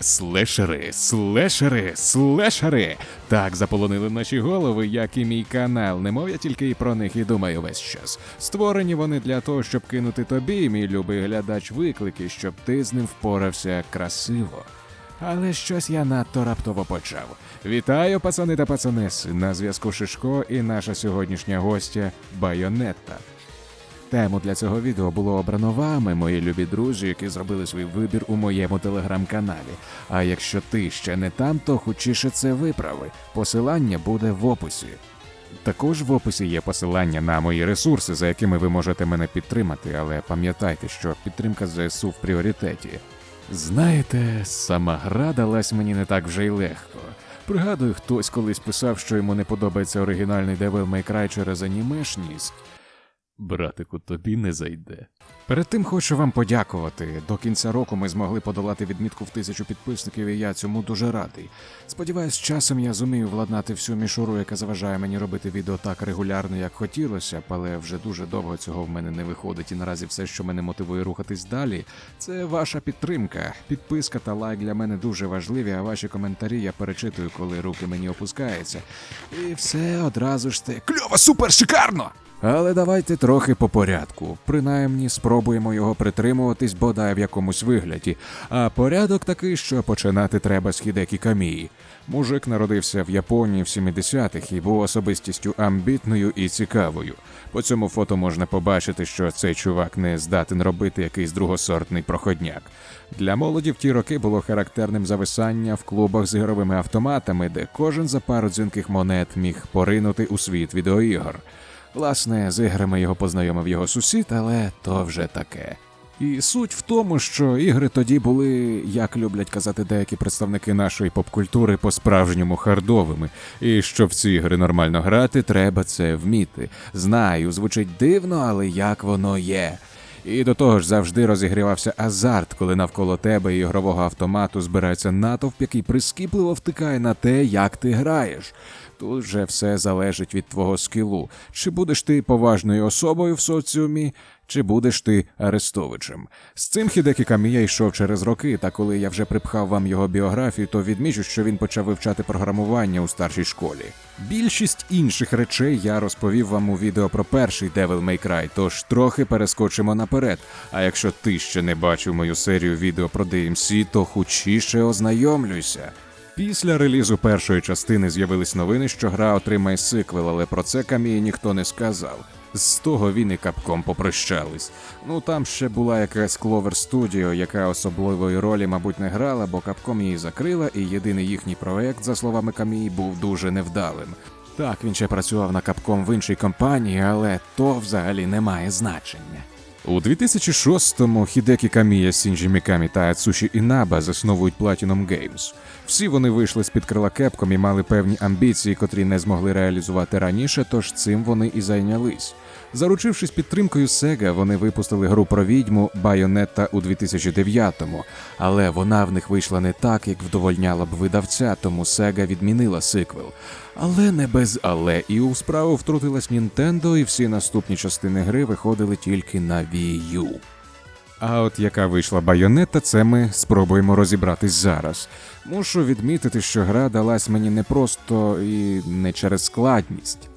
Слешери, слешери, слешери. Так заполонили наші голови, як і мій канал. Немов я тільки і про них і думаю весь час. Створені вони для того, щоб кинути тобі, мій любий глядач, виклики, щоб ти з ним впорався красиво. Але щось я надто раптово почав. Вітаю, пацани та пацанеси! На зв'язку Шишко і наша сьогоднішня гостя Байонетта. Тему для цього відео було обрано вами, мої любі друзі, які зробили свій вибір у моєму телеграм-каналі. А якщо ти ще не там, то хочіше це виправи. Посилання буде в описі. Також в описі є посилання на мої ресурси, за якими ви можете мене підтримати, але пам'ятайте, що підтримка ЗСУ в пріоритеті. Знаєте, сама гра далась мені не так вже й легко. Пригадую, хтось колись писав, що йому не подобається оригінальний Devil May Cry через анімешність. Братику, тобі не зайде. Перед тим хочу вам подякувати. До кінця року ми змогли подолати відмітку в тисячу підписників, і я цьому дуже радий. Сподіваюсь, часом я зумію владнати всю мішуру, яка заважає мені робити відео так регулярно, як хотілося але вже дуже довго цього в мене не виходить. І наразі все, що мене мотивує рухатись далі, це ваша підтримка. Підписка та лайк для мене дуже важливі, а ваші коментарі я перечитую, коли руки мені опускаються. І все одразу ж те кльово, супер, шикарно! Але давайте трохи по порядку. Принаймні спробуємо його притримуватись бодай в якомусь вигляді. А порядок такий, що починати треба з Хідекі Камії. Мужик народився в Японії в 70-х і був особистістю амбітною і цікавою. По цьому фото можна побачити, що цей чувак не здатен робити якийсь другосортний проходняк. Для молоді в ті роки було характерним зависання в клубах з ігровими автоматами, де кожен за пару дзвінких монет міг поринути у світ відеоігор. Власне, з іграми його познайомив його сусід, але то вже таке. І суть в тому, що ігри тоді були, як люблять казати деякі представники нашої попкультури, по-справжньому хардовими. І щоб в ці ігри нормально грати, треба це вміти. Знаю, звучить дивно, але як воно є. І до того ж завжди розігрівався азарт, коли навколо тебе і ігрового автомату збирається натовп, який прискіпливо втикає на те, як ти граєш. Тут же все залежить від твого скілу. Чи будеш ти поважною особою в соціумі, чи будеш ти Арестовичем. З цим Хідекі Камія йшов через роки, та коли я вже припхав вам його біографію, то відмічу, що він почав вивчати програмування у старшій школі. Більшість інших речей я розповів вам у відео про перший Devil May Cry, тож трохи перескочимо наперед. А якщо ти ще не бачив мою серію відео про DMC, то хучіше ознайомлюйся. Після релізу першої частини з'явились новини, що гра отримає сиквел, але про це Камії ніхто не сказав. З того він і капком попрощались. Ну там ще була якась Clover Studio, яка особливої ролі, мабуть, не грала, бо капком її закрила, і єдиний їхній проект, за словами Камії, був дуже невдалим. Так, він ще працював на капком в іншій компанії, але то взагалі не має значення. У 2006-му Хідекі Камія, Сінджі Мікамі та Ацуші Інаба засновують Platinum Games. Всі вони вийшли з-під крила Capcom і мали певні амбіції, котрі не змогли реалізувати раніше, тож цим вони і зайнялись. Заручившись підтримкою Sega, вони випустили гру про відьму Bayonetta у 2009-му, але вона в них вийшла не так, як вдовольняла б видавця, тому Sega відмінила сиквел. Але не без але, і у справу втрутилась Nintendo, і всі наступні частини гри виходили тільки на Wii U. А от яка вийшла байонета, це ми спробуємо розібратись зараз. Мушу відмітити, що гра далась мені не просто і не через складність.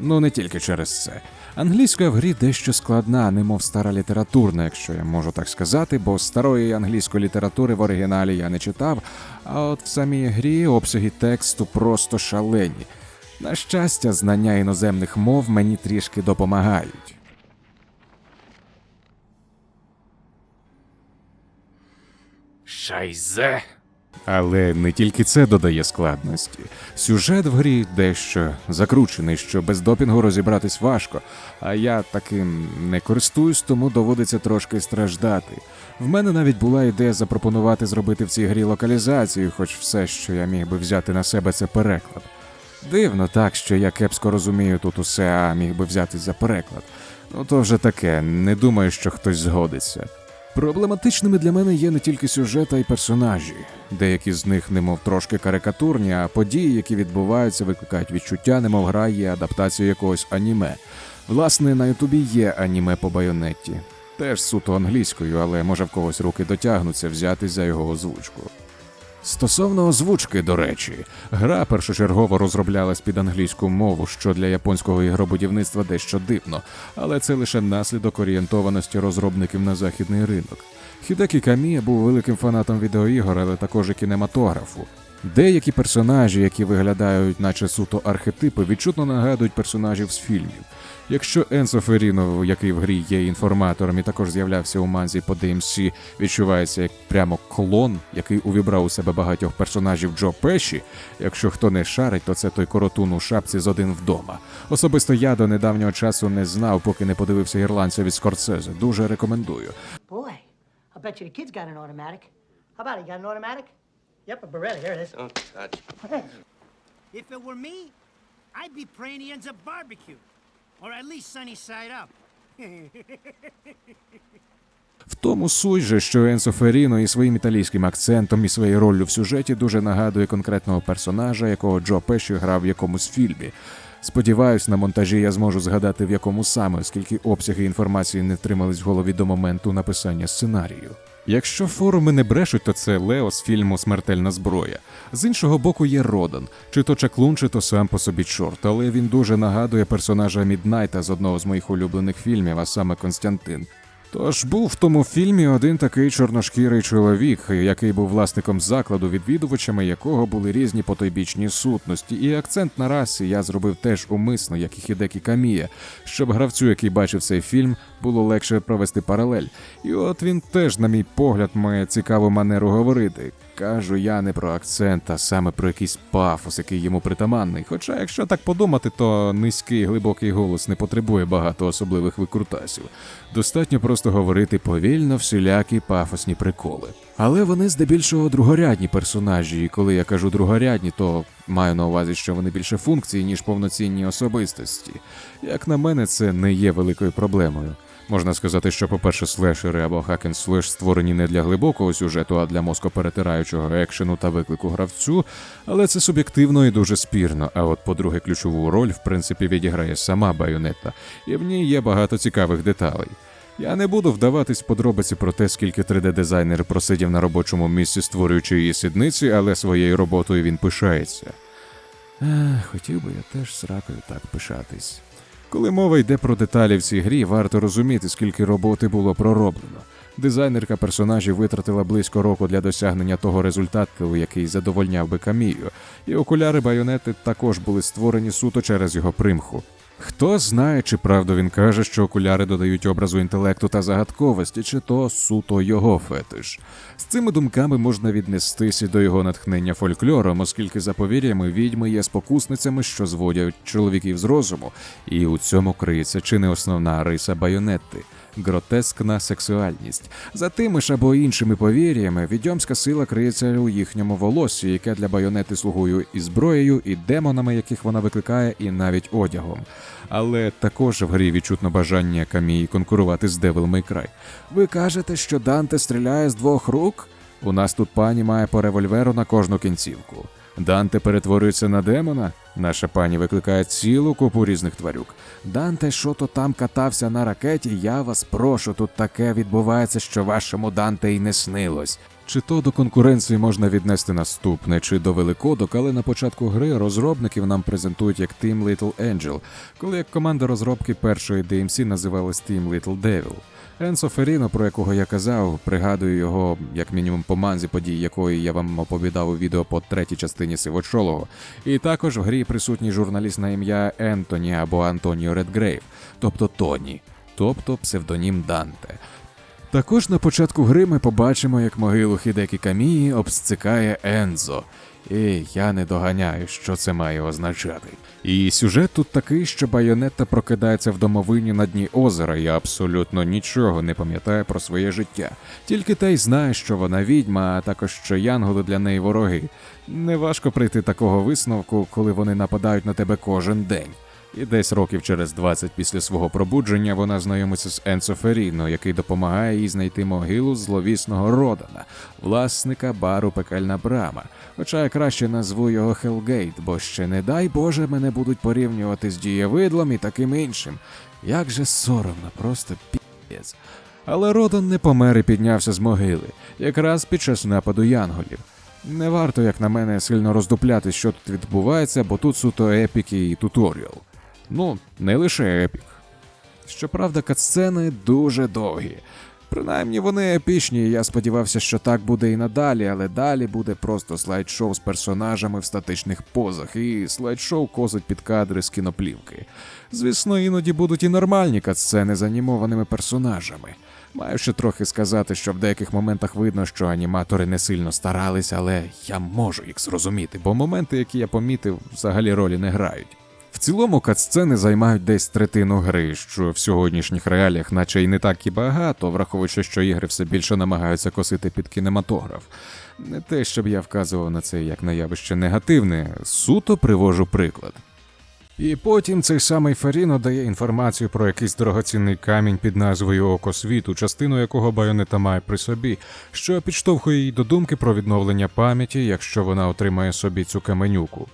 Ну, не тільки через це. Англійська в грі дещо складна, немов стара літературна, якщо я можу так сказати, бо старої англійської літератури в оригіналі я не читав, а от в самій грі обсяги тексту просто шалені. На щастя, знання іноземних мов мені трішки допомагають. Шайзе. Але не тільки це додає складності. Сюжет в грі дещо закручений, що без допінгу розібратись важко, а я таким не користуюсь, тому доводиться трошки страждати. В мене навіть була ідея запропонувати зробити в цій грі локалізацію, хоч все, що я міг би взяти на себе, це переклад. Дивно так, що я кепсько розумію тут усе, а міг би взятись за переклад. Ну то вже таке, не думаю, що хтось згодиться. Проблематичними для мене є не тільки сюжет, а й персонажі. Деякі з них, немов трошки карикатурні, а події, які відбуваються, викликають відчуття, немов гра є адаптацією якогось аніме. Власне, на Ютубі є аніме по байонетті. Теж суто англійською, але може в когось руки дотягнуться взятись за його озвучку. Стосовно озвучки, до речі, гра першочергово розроблялась під англійську мову, що для японського ігробудівництва дещо дивно, але це лише наслідок орієнтованості розробників на західний ринок. Хідекі Камія був великим фанатом відеоігор, але також і кінематографу. Деякі персонажі, які виглядають, наче суто архетипи, відчутно нагадують персонажів з фільмів. Якщо Енсо Феріно, який в грі є інформатором і також з'являвся у манзі по DMC, відчувається як прямо клон, який увібрав у себе багатьох персонажів Джо Пеші, якщо хто не шарить, то це той коротун у шапці з один вдома. Особисто я до недавнього часу не знав, поки не подивився ірландця від Скорсезе. Дуже рекомендую. Boy, I bet you the kid's got an automatic. How about it? Got an automatic? Yep, a Beretta. Here it is. Don't touch. If it were me, I'd be praying he ends up barbecue. Or at least sunny side up. В тому суть же, що Енсо Феріно і своїм італійським акцентом і своєю роллю в сюжеті дуже нагадує конкретного персонажа, якого Джо Пеші грав в якомусь фільмі. Сподіваюсь, на монтажі я зможу згадати в якому саме, оскільки обсяги інформації не втримались в голові до моменту написання сценарію. Якщо форуми не брешуть, то це Лео з фільму Смертельна зброя. З іншого боку, є Родан, чи то чаклун, чи то сам по собі чорт, але він дуже нагадує персонажа Міднайта з одного з моїх улюблених фільмів, а саме Константин. Тож був в тому фільмі один такий чорношкірий чоловік, який був власником закладу, відвідувачами якого були різні потойбічні сутності, і акцент на расі я зробив теж умисно, як і Хідекі Камія, щоб гравцю, який бачив цей фільм, було легше провести паралель. І от він теж, на мій погляд, має цікаву манеру говорити. Кажу я не про акцент, а саме про якийсь пафос, який йому притаманний. Хоча, якщо так подумати, то низький глибокий голос не потребує багато особливих викрутасів. Достатньо просто говорити повільно всілякі пафосні приколи. Але вони здебільшого другорядні персонажі, і коли я кажу другорядні, то маю на увазі, що вони більше функції, ніж повноцінні особистості. Як на мене, це не є великою проблемою. Можна сказати, що, по-перше, слешери або хакен слеш створені не для глибокого сюжету, а для мозкоперетираючого екшену та виклику гравцю, але це суб'єктивно і дуже спірно. А от, по-друге, ключову роль, в принципі, відіграє сама байонета, і в ній є багато цікавих деталей. Я не буду вдаватись в подробиці про те, скільки 3D-дизайнер просидів на робочому місці, створюючи її сідниці, але своєю роботою він пишається. Ех, хотів би я теж сракою так пишатись. Коли мова йде про деталі в цій грі, варто розуміти, скільки роботи було пророблено. Дизайнерка персонажів витратила близько року для досягнення того результату, який задовольняв би камію, і окуляри байонети також були створені суто через його примху. Хто знає, чи правду він каже, що окуляри додають образу інтелекту та загадковості, чи то суто його фетиш. З цими думками можна віднестися до його натхнення фольклором, оскільки за повір'ями відьми є спокусницями, що зводять чоловіків з розуму, і у цьому криється чи не основна риса байонетти. Гротескна сексуальність. За тими ж або іншими повір'ями, відьомська сила криється у їхньому волоссі, яке для байонети слугує і зброєю, і демонами, яких вона викликає, і навіть одягом. Але також в грі відчутно бажання камії конкурувати з May Cry. Ви кажете, що Данте стріляє з двох рук? У нас тут пані має по револьверу на кожну кінцівку. Данте перетворюється на демона. Наша пані викликає цілу купу різних тварюк. Данте, що то там катався на ракеті, я вас прошу, тут таке відбувається, що вашому Данте й не снилось. Чи то до конкуренції можна віднести наступне, чи до великодок, але на початку гри розробників нам презентують як Team Little Angel, коли як команда розробки першої DMC називалась Team Little Devil. Енсо Феріно, про якого я казав, пригадую його як мінімум по манзі, подій якої я вам оповідав у відео по третій частині Сивочолого. І також в грі присутній журналіст на ім'я Ентоні або Антоніо Редгрейв, тобто Тоні, тобто псевдонім Данте. Також на початку гри ми побачимо, як могилу Хідекі Камії обсцикає Ензо. І я не доганяю, що це має означати. І сюжет тут такий, що Байонетта прокидається в домовині на дні озера і абсолютно нічого не пам'ятає про своє життя. Тільки те й знає, що вона відьма, а також що янголи для неї вороги. Неважко прийти такого висновку, коли вони нападають на тебе кожен день. І десь років через 20 після свого пробудження вона знайомиться з Енцо Феріно, який допомагає їй знайти могилу зловісного Родана, власника бару Пекельна Брама. Хоча я краще назву його Хелгейт, бо ще не дай Боже мене будуть порівнювати з дієвидлом і таким іншим. Як же соромно, просто пієць. Але Родан не помер і піднявся з могили, якраз під час нападу янголів. Не варто, як на мене, сильно роздупляти, що тут відбувається, бо тут суто епік і туторіал. Ну, не лише епік. Щоправда, катсцени дуже довгі. Принаймні вони епічні, і я сподівався, що так буде і надалі, але далі буде просто слайд-шоу з персонажами в статичних позах, і слайд-шоу косить під кадри з кіноплівки. Звісно, іноді будуть і нормальні катсцени з анімованими персонажами. Маю ще трохи сказати, що в деяких моментах видно, що аніматори не сильно старались, але я можу їх зрозуміти, бо моменти, які я помітив, взагалі ролі не грають. Цілому катсцени займають десь третину гри, що в сьогоднішніх реаліях, наче й не так і багато, враховуючи, що ігри все більше намагаються косити під кінематограф. Не те, щоб я вказував на це як на явище негативне, суто привожу приклад. І потім цей самий Феріно дає інформацію про якийсь дорогоцінний камінь під назвою Око світу, частину якого байонета має при собі, що підштовхує її до думки про відновлення пам'яті, якщо вона отримає собі цю каменюку.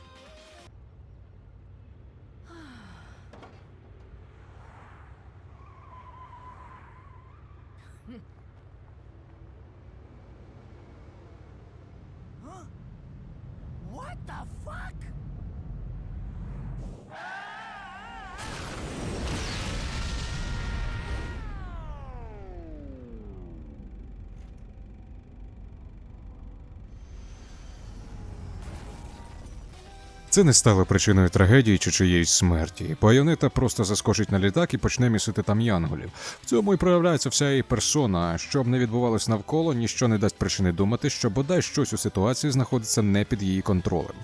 Це не стало причиною трагедії чи чиєїсь смерті. Байонета просто заскочить на літак і почне місити там янголів. В цьому і проявляється вся її персона. Щоб не відбувалось навколо, ніщо не дасть причини думати, що бодай щось у ситуації знаходиться не під її контролем.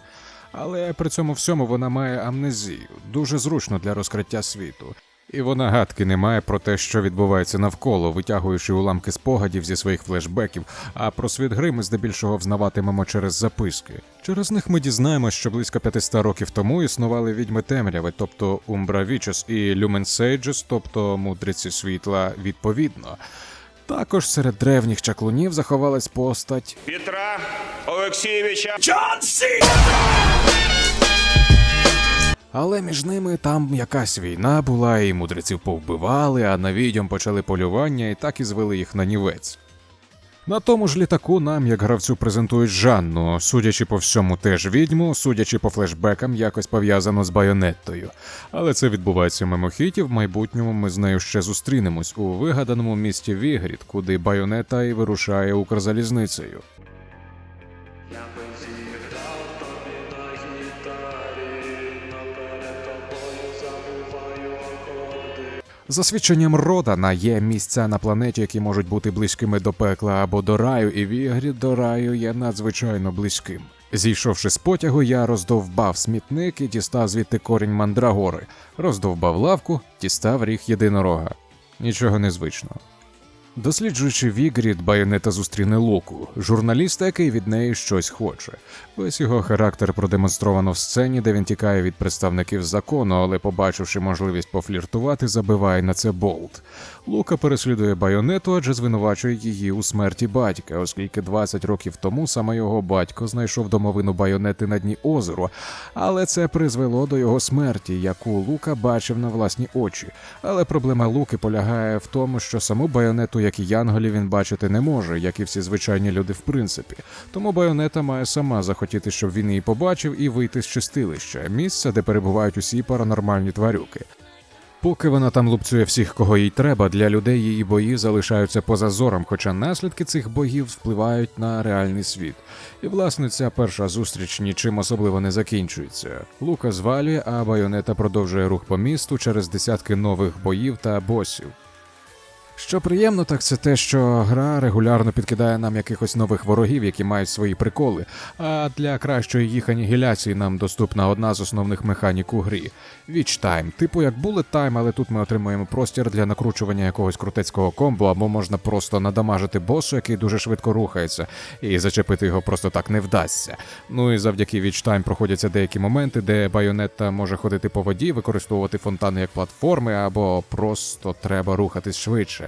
Але при цьому всьому вона має амнезію, дуже зручно для розкриття світу. І вона гадки не має про те, що відбувається навколо, витягуючи уламки спогадів зі своїх флешбеків, а про світ гри ми здебільшого взнаватимемо через записки. Через них ми дізнаємось, що близько 500 років тому існували відьми темряви, тобто Умбра Вічес і Люмен Сейджес, тобто мудриці світла, відповідно. Також серед древніх чаклунів заховалась постать Петра Олексійовича Але між ними там якась війна була, і мудреців повбивали, а на відьом почали полювання і так і звели їх на нівець. На тому ж літаку нам, як гравцю, презентують Жанну, судячи по всьому, теж відьму, судячи по флешбекам, якось пов'язано з байонеттою. Але це відбувається мимохідь, і в майбутньому ми з нею ще зустрінемось у вигаданому місті Вігрід, куди байонета і вирушає Укрзалізницею. За свідченням Родана є місця на планеті, які можуть бути близькими до пекла або до раю, і Вігрід до раю є надзвичайно близьким. Зійшовши з потягу, я роздовбав смітник і дістав звідти корінь мандрагори, роздовбав лавку, дістав ріг єдинорога. Нічого незвичного. Досліджуючи Вігрід, Байонета зустріне Луку, журналіста, який від неї щось хоче. Весь його характер продемонстровано в сцені, де він тікає від представників закону, але, побачивши можливість пофліртувати, забиває на це болт. Лука переслідує Байонету, адже звинувачує її у смерті батька, оскільки 20 років тому саме його батько знайшов домовину Байонети на дні озеру, але це призвело до його смерті, яку Лука бачив на власні очі. Але проблема Луки полягає в тому, що саму Байонету, як і Янголів, він бачити не може, як і всі звичайні люди в принципі. Тому Байонета має сама захотіти, щоб він її побачив, і вийти з чистилища, місця, де перебувають усі паранормальні тварюки. Поки вона там лупцює всіх, кого їй треба, для людей її бої залишаються поза зором, хоча наслідки цих боїв впливають на реальний світ. І власне ця перша зустріч нічим особливо не закінчується. Лука звалює, а Байонета продовжує рух по місту через десятки нових боїв та босів. Що приємно, так це те, що гра регулярно підкидає нам якихось нових ворогів, які мають свої приколи. А для кращої їх анігіляції нам доступна одна з основних механік у грі Witch Time. Типу як Bullet Time, але тут ми отримуємо простір для накручування якогось крутецького комбо, або можна просто надамажити босу, який дуже швидко рухається, і зачепити його просто так не вдасться. Ну і завдяки Witch Time проходяться деякі моменти, де байонетта може ходити по воді, використовувати фонтани як платформи, або просто треба рухатись швидше.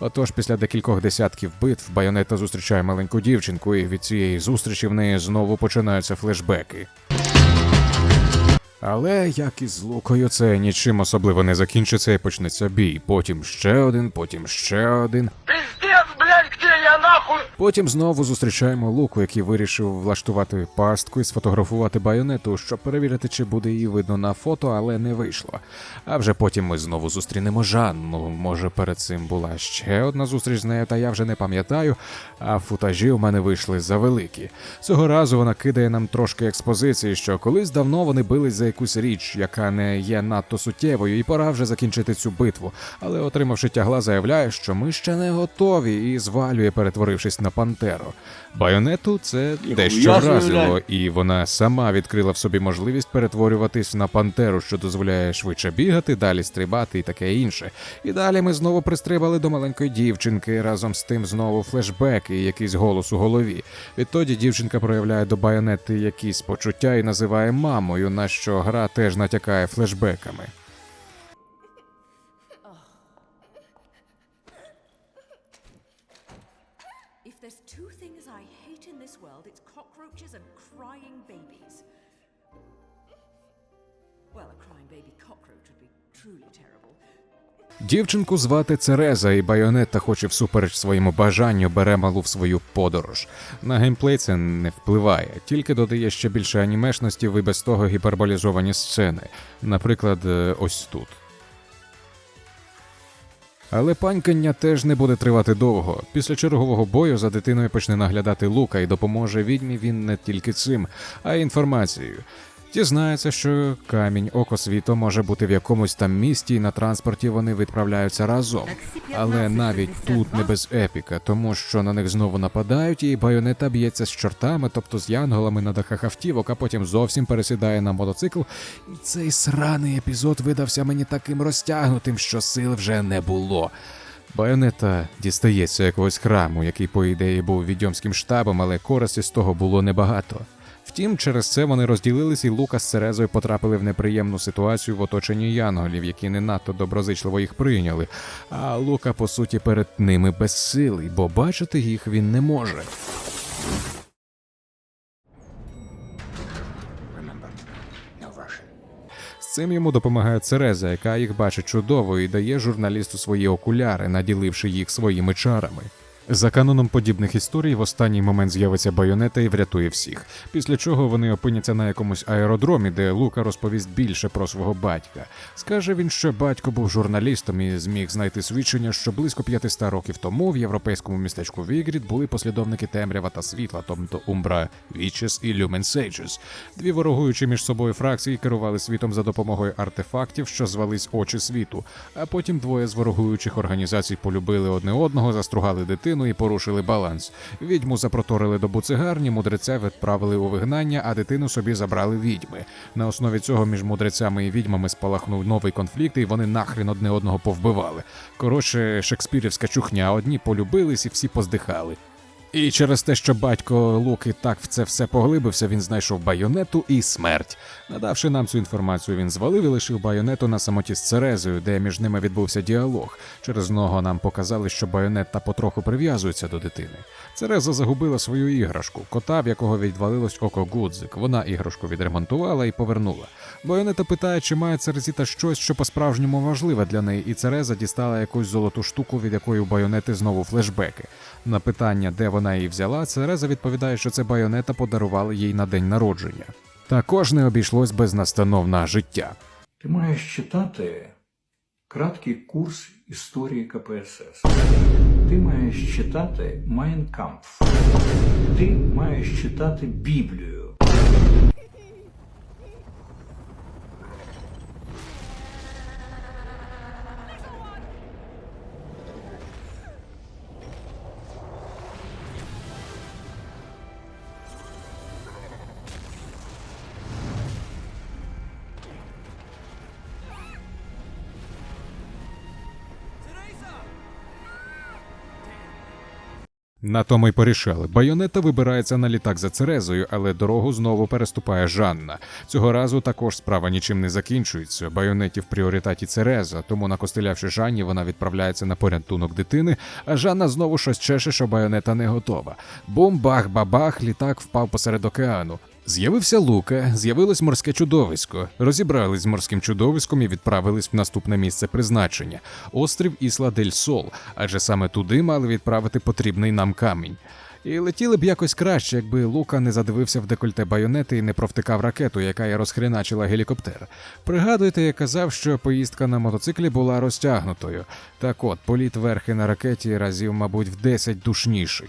Отож, після декількох десятків битв Байонета зустрічає маленьку дівчинку, і від цієї зустрічі в неї знову починаються флешбеки. Але як і з Лукою, це нічим особливо не закінчиться і почнеться бій. Потім ще один, потім ще один. Блядь, где Потім знову зустрічаємо Луку, який вирішив влаштувати пастку і сфотографувати байонету, щоб перевірити, чи буде її видно на фото, але не вийшло. А вже потім ми знову зустрінемо Жанну. Може, перед цим була ще одна зустріч з нею, та я вже не пам'ятаю. А футажі у мене вийшли завеликі. Цього разу вона кидає нам трошки експозиції, що колись давно вони бились за якусь річ, яка не є надто суттєвою, і пора вже закінчити цю битву. Але отримавши тягла, заявляє, що ми ще не готові, і звалює, перетворившись на пантеру. Байонету це дещо я вразило, і вона сама відкрила в собі можливість перетворюватись на пантеру, що дозволяє швидше бігати, далі стрибати і таке інше. І далі ми знову пристрибали до маленької дівчинки. Разом з тим знову флешбеки і якийсь голос у голові. Відтоді дівчинка проявляє до байонети якісь почуття і називає мамою, на що гра теж натякає флешбеками. Дівчинку звати Цереза, і Байонетта, хоч і всупереч своєму бажанню, бере малу в свою подорож. На геймплей це не впливає, тільки додає ще більше анімешності і без того гіперболізовані сцени. Наприклад, е, ось тут. Але панькання теж не буде тривати довго. Після чергового бою за дитиною почне наглядати Лука і допоможе відьмі він не тільки цим, а й інформацією. Дізнається, що камінь око світу може бути в якомусь там місті, і на транспорті вони відправляються разом. Але навіть тут не без епіка, тому що на них знову нападають, і байонета б'ється з чортами, тобто з янголами на дахах автівок, а потім зовсім пересідає на мотоцикл. І цей сраний епізод видався мені таким розтягнутим, що сил вже не було. Байонета дістається якогось храму, який, по ідеї, був відьомським штабом, але користі з того було небагато. Втім, через це вони розділились, і Лука з Церезою потрапили в неприємну ситуацію в оточенні янголів, які не надто доброзичливо їх прийняли. А Лука, по суті, перед ними безсилий, бо бачити їх він не може. Цим йому допомагає Цереза, яка їх бачить чудово і дає журналісту свої окуляри, наділивши їх своїми чарами. За каноном подібних історій в останній момент з'явиться байонета і врятує всіх. Після чого вони опиняться на якомусь аеродромі, де Лука розповість більше про свого батька. Скаже він, що батько був журналістом і зміг знайти свідчення, що близько 500 років тому в європейському містечку Вігрід були послідовники темрява та світла, тобто Умбра Вічес і Люмен Сейджес. Дві ворогуючі між собою фракції керували світом за допомогою артефактів, що звались очі світу. А потім двоє з ворогуючих організацій полюбили одне одного, застругали дитину і порушили баланс. Відьму запроторили до буцегарні, мудреця відправили у вигнання, а дитину собі забрали відьми. На основі цього між мудрецями і відьмами спалахнув новий конфлікт, і вони нахрен одне одного повбивали. Коротше, шекспірівська чухня, одні полюбились і всі поздихали. І через те, що батько Луки так в це все поглибився, він знайшов байонету і смерть. Надавши нам цю інформацію, він звалив і лишив байонету на самоті з Церезою, де між ними відбувся діалог. Через нього нам показали, що байонетта потроху прив'язується до дитини. Цереза загубила свою іграшку, кота, в якого відвалилось око Гудзик. Вона іграшку відремонтувала і повернула. Байонета питає, чи має Церезіта щось, що по-справжньому важливе для неї, і Цереза дістала якусь золоту штуку, від якої у байонети знову флешбеки. На питання, де вона її взяла, Цереза відповідає, що це байонета подарувала їй на день народження. Також не обійшлось без настанов на життя. Ти маєш читати краткий курс історії КПСС. Ти маєш читати Майнкамф, Ти маєш читати Біблію. На тому й порішали. Байонета вибирається на літак за Церезою, але дорогу знову переступає Жанна. Цього разу також справа нічим не закінчується. Байонеті в пріоритеті Цереза, тому накостелявши Жанні, вона відправляється на порятунок дитини, а Жанна знову щось чеше, що байонета не готова. Бум, бах, бабах, літак впав посеред океану. З'явився Лука, з'явилось морське чудовисько. Розібрались з морським чудовиськом і відправились в наступне місце призначення острів Ісла дель Сол, адже саме туди мали відправити потрібний нам камінь. І летіли б якось краще, якби Лука не задивився в декольте байонети і не провтикав ракету, яка й розхреначила гелікоптер. Пригадуєте, я казав, що поїздка на мотоциклі була розтягнутою. Так от, політ верхи на ракеті разів, мабуть, в 10 душніший.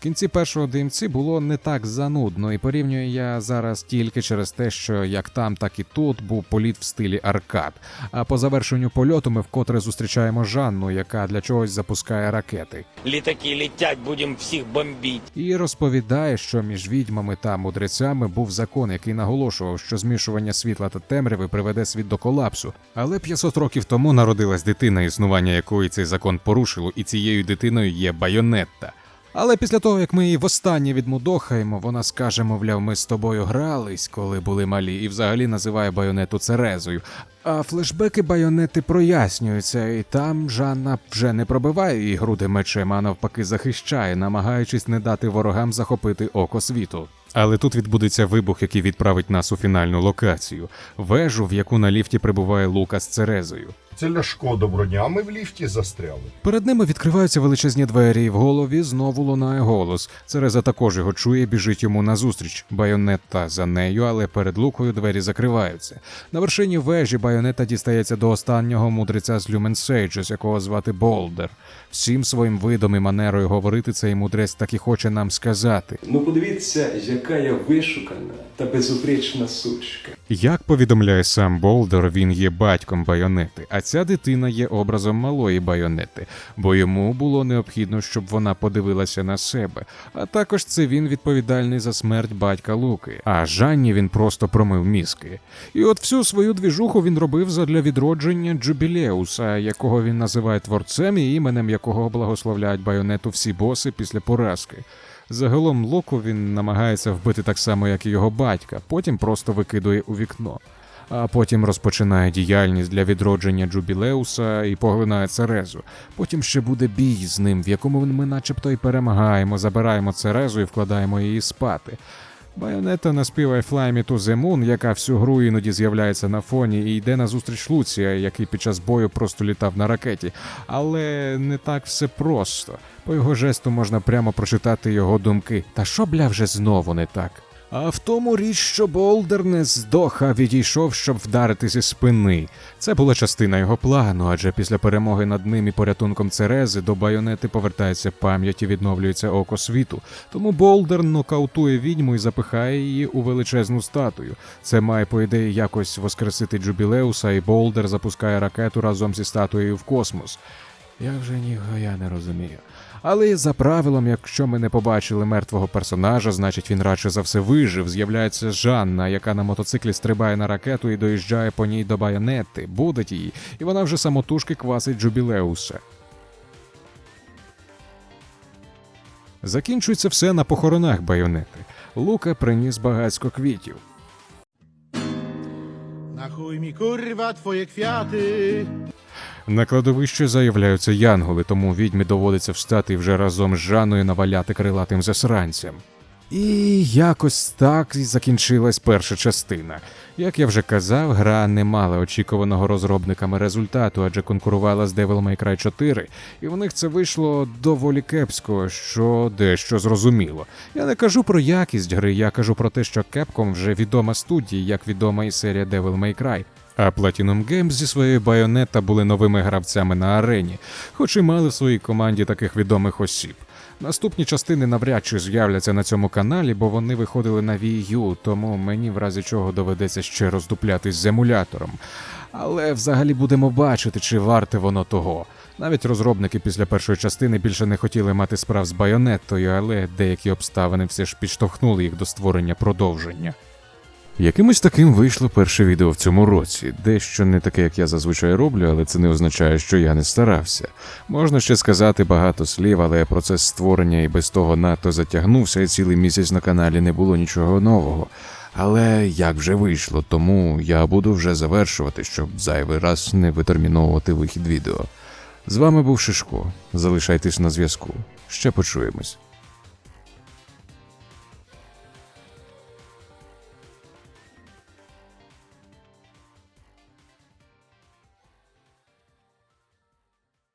В кінці першого димці було не так занудно, і порівнюю я зараз тільки через те, що як там, так і тут був політ в стилі аркад. А по завершенню польоту ми вкотре зустрічаємо Жанну, яка для чогось запускає ракети. Літаки летять, будемо всіх бомбити. І розповідає, що між відьмами та мудрецями був закон, який наголошував, що змішування світла та темряви приведе світ до колапсу. Але 500 років тому народилась дитина, існування якої цей закон порушило, і цією дитиною є байонетта. Але після того, як ми її востаннє відмудохаємо, вона скаже, мовляв, ми з тобою грались, коли були малі, і взагалі називає байонету Церезою. А флешбеки байонети прояснюються, і там Жанна вже не пробиває її груди мечем, а навпаки захищає, намагаючись не дати ворогам захопити око світу. Але тут відбудеться вибух, який відправить нас у фінальну локацію вежу, в яку на ліфті прибуває Лука з Церезою. Це Ляшко добродня, а ми в ліфті застряли. Перед ними відкриваються величезні двері, і в голові знову лунає голос. Цереза також його чує, біжить йому назустріч. Байонетта за нею, але перед лукою двері закриваються. На вершині вежі байонета дістається до останнього мудреця з Люмен Сейджес, якого звати Болдер. Всім своїм видом і манерою говорити цей мудрець так і хоче нам сказати. Ну подивіться, яка я вишукана та безупречна сучка. Як повідомляє сам Болдер, він є батьком байонети, а ця дитина є образом малої байонети, бо йому було необхідно, щоб вона подивилася на себе. А також це він відповідальний за смерть батька Луки. А Жанні він просто промив мізки. І от всю свою двіжуху він робив задля відродження Джубілеуса, якого він називає творцем і іменем якого благословляють байонету всі боси після поразки. Загалом Локу він намагається вбити так само, як і його батька, потім просто викидує у вікно. А потім розпочинає діяльність для відродження Джубілеуса і поглинає Церезу. Потім ще буде бій з ним, в якому ми начебто й перемагаємо, забираємо Церезу і вкладаємо її спати. Байонета наспіває Fly Me to the Moon, яка всю гру іноді з'являється на фоні і йде назустріч Луція, який під час бою просто літав на ракеті. Але не так все просто. По його жесту можна прямо прочитати його думки. Та що бля вже знову не так? А в тому річ, що Болдер не здох, а відійшов, щоб вдарити зі спини. Це була частина його плану, адже після перемоги над ним і порятунком Церези до байонети повертається пам'ять і відновлюється око світу. Тому Болдер нокаутує відьму і запихає її у величезну статую. Це має, по ідеї, якось воскресити Джубілеуса, і Болдер запускає ракету разом зі статуєю в космос. Я вже ніхуя не розумію. Але за правилом, якщо ми не побачили мертвого персонажа, значить він радше за все вижив. З'являється Жанна, яка на мотоциклі стрибає на ракету і доїжджає по ній до байонети, будить її, і вона вже самотужки квасить Джубілеуса. Закінчується все на похоронах байонети. Лука приніс багацько квітів. Na chuj курва, твої квяти. На кладовище заявляються янголи, тому відьмі доводиться встати вже разом з Жаною наваляти крилатим засранцям. І якось так і закінчилась перша частина. Як я вже казав, гра не мала очікуваного розробниками результату, адже конкурувала з Devil May Cry 4, і в них це вийшло доволі кепсько, що дещо зрозуміло. Я не кажу про якість гри, я кажу про те, що Capcom вже відома студія, як відома і серія Devil May Cry. А Platinum Games зі своєю Bayonetta були новими гравцями на арені, хоч і мали в своїй команді таких відомих осіб. Наступні частини навряд чи з'являться на цьому каналі, бо вони виходили на Wii U, тому мені в разі чого доведеться ще роздуплятись з емулятором. Але взагалі будемо бачити, чи варте воно того. Навіть розробники після першої частини більше не хотіли мати справ з байонеттою, але деякі обставини все ж підштовхнули їх до створення продовження. Якимось таким вийшло перше відео в цьому році. Дещо не таке, як я зазвичай роблю, але це не означає, що я не старався. Можна ще сказати багато слів, але процес створення і без того надто затягнувся, і цілий місяць на каналі не було нічого нового. Але як вже вийшло, тому я буду вже завершувати, щоб зайвий раз не витерміновувати вихід відео. З вами був Шишко. Залишайтесь на зв'язку. Ще почуємось.